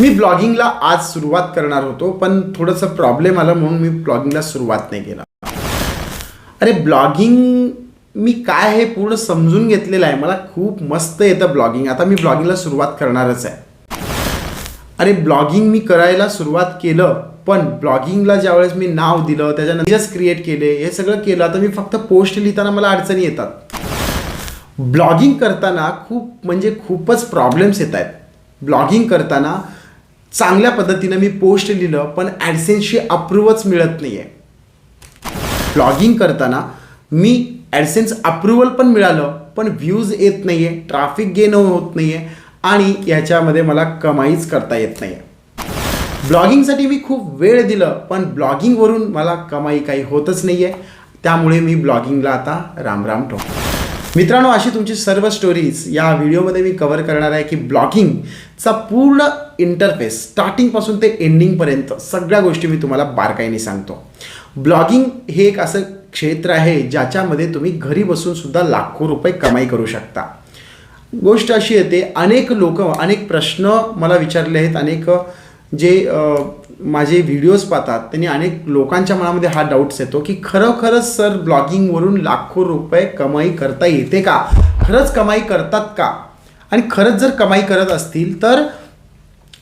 मी ब्लॉगिंगला आज सुरुवात करणार होतो पण थोडंसं प्रॉब्लेम आला म्हणून मी ब्लॉगिंगला सुरुवात नाही केला. अरे ब्लॉगिंग मी काय हे पूर्ण समजून घेतलेलं आहे. मला खूप मस्त येतं ब्लॉगिंग आता मी ब्लॉगिंगला सुरुवात करणारच आहे. अरे ब्लॉगिंग मी करायला सुरुवात केलं पण ब्लॉगिंगला ज्यावेळेस मी नाव दिलं त्याच्यानंतर क्रिएट केले हे सगळं केलं आता मी फक्त पोस्ट लिहिताना मला अडचणी येतात. ब्लॉगिंग करताना खूप म्हणजे खूपच प्रॉब्लेम्स येत आहेत. ब्लॉगिंग करताना चांगल्या पद्धतीनं मी पोस्ट लिहिलं पण ॲडसेन्सची अप्रूवच मिळत नाही आहे ब्लॉगिंग करताना मी ॲडसेन्स अप्रुव्हल पण मिळालं पण व्ह्यूज येत नाही आहे ट्राफिक गेन होत नाही आहे आणि याच्यामध्ये मला कमाईच करता येत नाही आहे ब्लॉगिंगसाठी मी खूप वेळ दिलं पण ब्लॉगिंगवरून मला कमाई काही होतच नाही आहे त्यामुळे मी ब्लॉगिंगला आता रामराम ठेवतो मित्रांनो अशी तुमची सर्व स्टोरीज या व्हिडिओमध्ये मी कव्हर करणार आहे की ब्लॉगिंगचा पूर्ण इंटरफेस स्टार्टिंगपासून ते एंडिंगपर्यंत सगळ्या गोष्टी मी तुम्हाला बारकाईने सांगतो. ब्लॉगिंग हे एक असं क्षेत्र आहे ज्याच्यामध्ये तुम्ही घरी बसून सुद्धा लाखो रुपये कमाई करू शकता. गोष्ट अशी येते अनेक लोक अनेक प्रश्न मला विचारले आहेत अनेक जे माझे व्हिडिओज पाहतात त्यांनी अनेक लोकांच्या मनामध्ये हा डाऊट्स येतो की खरोखरच सर ब्लॉगिंगवरून लाखो रुपये कमाई करता येते का? खरंच कमाई करतात का? आणि खरंच जर कमाई करत असतील तर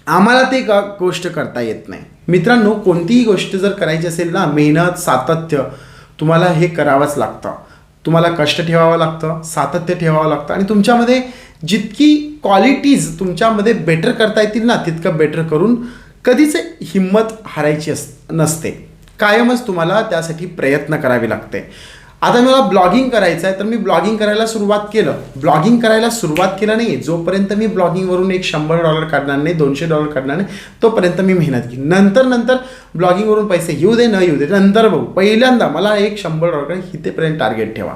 आम्हाला ते ग गोष्ट करता येत नाही. मित्रांनो कोणतीही गोष्ट जर करायची असेल ना मेहनत सातत्य तुम्हाला हे करावंच लागतं. तुम्हाला कष्ट ठेवावं लागतं सातत्य ठेवावं लागतं आणि तुमच्यामध्ये जितकी क्वालिटीज तुमच्यामध्ये बेटर करता येतील ना तितकं बेटर करून कधीच हिंमत हारायची अस नसते. कायमच तुम्हाला त्यासाठी प्रयत्न करावे लागते. आता मला ब्लॉगिंग करायचं आहे तर मी ब्लॉगिंग करायला सुरुवात केलं. ब्लॉगिंग करायला सुरुवात केलं नाही जोपर्यंत मी ब्लॉगिंगवरून एक शंभर डॉलर काढणार नाही दोनशे डॉलर काढणार नाही तोपर्यंत मी मेहनत घेईन. नंतर नंतर ब्लॉगिंगवरून पैसे येऊ दे न येऊ दे नंतर बघू. पहिल्यांदा मला एक शंभर डॉलर इथेपर्यंत टार्गेट ठेवा.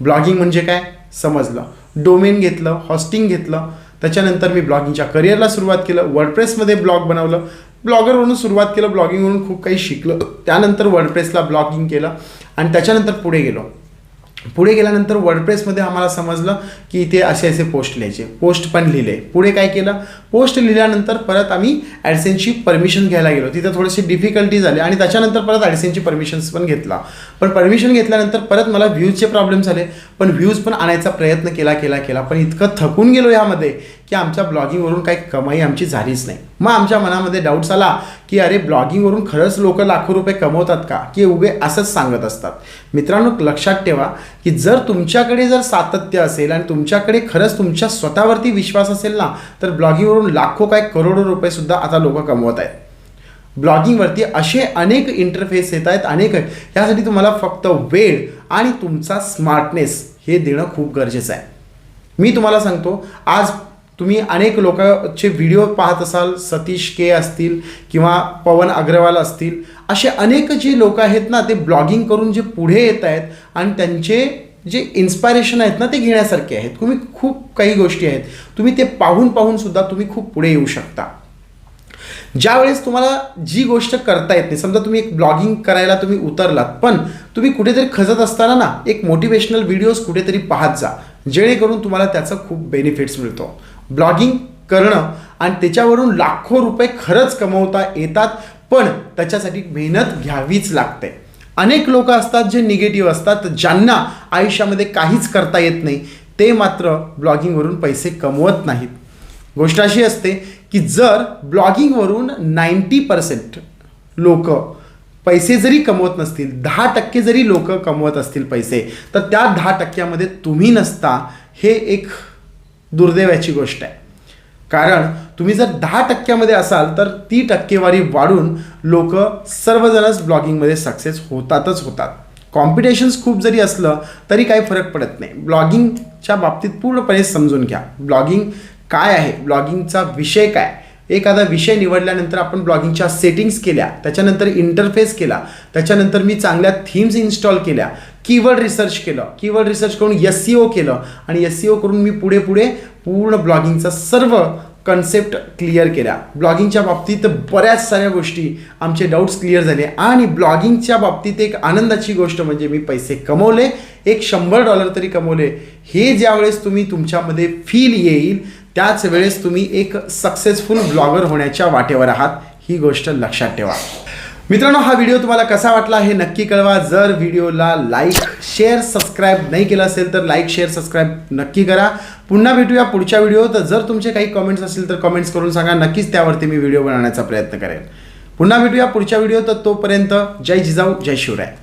ब्लॉगिंग म्हणजे काय? समजलं. डोमेन घेतलं हॉस्टिंग घेतलं त्याच्यानंतर मी ब्लॉगिंगच्या करिअरला सुरुवात केलं वर्डप्रेसमध्ये ब्लॉग बनवलं. ब्लॉगरवरून सुरुवात केलं ब्लॉगिंगवरून खूप काही शिकलं. त्यानंतर वर्डप्रेसला ब्लॉगिंग केलं आणि त्याच्यानंतर पुढे गेलो. पुढे गेल्यानंतर वर्डप्रेसमध्ये आम्हाला समजलं की इथे असे असे पोस्ट लिहायचे. पोस्ट पण लिहिले. पुढे काय केलं? पोस्ट लिहिल्यानंतर परत आम्ही ॲडसेनची परमिशन घ्यायला गेलो. तिथं थोडीशी डिफिकल्टी झाली आणि त्याच्यानंतर परत ॲडसेनची परमिशन्स पण घेतला. पण परमिशन घेतल्यानंतर परत मला व्ह्यूजचे प्रॉब्लेम झाले. पण व्ह्यूज पण आणायचा प्रयत्न केला केला केला. पण इतकं थकून गेलो यामध्ये की आमच्या ब्लॉगिंगवरून काही कमाई आमची झालीच नाही. मग आमच्या मनामध्ये डाऊट्स आला की अरे ब्लॉगिंगवरून खरंच लोक लाखो रुपये कमवतात का? की उभे असंच सांगत असतात. मित्रांनो लक्षात ठेवा की जर तुमच्याकडे जर सातत्य असेल आणि तुमच्याकडे खरंच तुमच्या स्वतःवरती विश्वास असेल ना तर ब्लॉगिंगवरून लाखो काय करोडो रुपयेसुद्धा आता लोक कमवत आहेत. ब्लॉगिंगवरती असे अनेक इंटरफेस येत आहेत अनेक ह्यासाठी तुम्हाला फक्त वेळ आणि तुमचा स्मार्टनेस हे देणं खूप गरजेचं आहे. मी तुम्हाला सांगतो आज तुम्ही अनेक लोकांचे व्हिडिओ पाहत असाल सतीश के असतील किंवा पवन अग्रवाल असतील असे अनेक जे लोक आहेत ना ते ब्लॉगिंग करून जे पुढे येत आहेत आणि त्यांचे जे इन्स्पायरेशन आहेत ना ते घेण्यासारखे आहेत. तुम्ही खूप काही गोष्टी आहेत. तुम्ही ते पाहून पाहून सुद्धा तुम्ही खूप पुढे येऊ शकता. ज्यावेळेस तुम्हाला जी गोष्ट करता येत नाही समजा तुम्ही एक ब्लॉगिंग करायला तुम्ही उतरलात पण तुम्ही कुठेतरी खजत असताना ना एक मोटिवेशनल व्हिडिओज कुठेतरी पाहत जा. जेणेकरून तुम्हाला त्याचा खूप बेनिफिट्स मिळतो. ब्लॉगिंग करणं आणि त्याच्यावरून लाखो रुपये खरंच कमवता येतात पण त्याच्यासाठी मेहनत घ्यावीच लागते. अनेक लोक असतात जे निगेटिव्ह असतात ज्यांना आयुष्यामध्ये काहीच करता येत नाही ते मात्र ब्लॉगिंगवरून पैसे कमवत नाहीत. गोष्ट अशी असते की जर ब्लॉगिंगवरून नाईंटी पर्सेंट लोक पैसे जरी कमवत नसतील दहा टक्के जरी लोक कमवत असतील पैसे तर त्या दहा टक्क्यामध्ये तुम्ही नसता हे एक दुर्दैवाची गोष्ट आहे. कारण तुम्ही जर दहा टक्क्यामध्ये असाल तर ती टक्केवारी वाढून लोक सर्वजणच ब्लॉगिंगमध्ये सक्सेस होतातच होतात. कॉम्पिटिशन्स खूप जरी असलं तरी काही फरक पडत नाही. ब्लॉगिंगच्या बाबतीत पूर्णपणे समजून घ्या. ब्लॉगिंग काय आहे? ब्लॉगिंगचा विषय काय? एखादा विषय निवडल्यानंतर आपण ब्लॉगिंगच्या सेटिंग्स केल्या त्याच्यानंतर इंटरफेस केला त्याच्यानंतर मी चांगल्या थीम्स इन्स्टॉल केल्या कीवर्ड रिसर्च केलं. कीवर्ड रिसर्च करून एस सी ओ केलं. आणि एस सी ओ करून मी पुढे पुढे पूर्ण ब्लॉगिंगचा सर्व कन्सेप्ट क्लिअर केल्या. ब्लॉगिंगच्या बाबतीत बऱ्याच साऱ्या गोष्टी आमचे डाऊट्स क्लिअर झाले. आणि ब्लॉगिंगच्या बाबतीत एक आनंदाची गोष्ट म्हणजे मी पैसे कमवले. एक शंभर डॉलर तरी कमवले. हे ज्यावेळेस तुम्ही तुमच्यामध्ये फील येईल त्याच वेळेस तुम्ही एक सक्सेसफुल ब्लॉगर होण्याच्या वाटेवर आहात. ही गोष्ट लक्षात ठेवा. मित्रांनो हा व्हिडिओ तुम्हाला कसा वाटला हे नक्की कळवा. जर व्हिडिओला लाईक शेअर सबस्क्राईब नाही केलं असेल तर लाईक शेअर सबस्क्राईब नक्की करा. पुन्हा भेटूया पुढच्या व्हिडिओत जर तुमचे काही कमेंट्स असतील तर कमेंट्स करून सांगा. नक्कीच त्यावरती मी व्हिडिओ बनवण्याचा प्रयत्न करेन. पुन्हा भेटूया पुढच्या व्हिडिओ तर तोपर्यंत जय जिजाऊ जय शिवराय.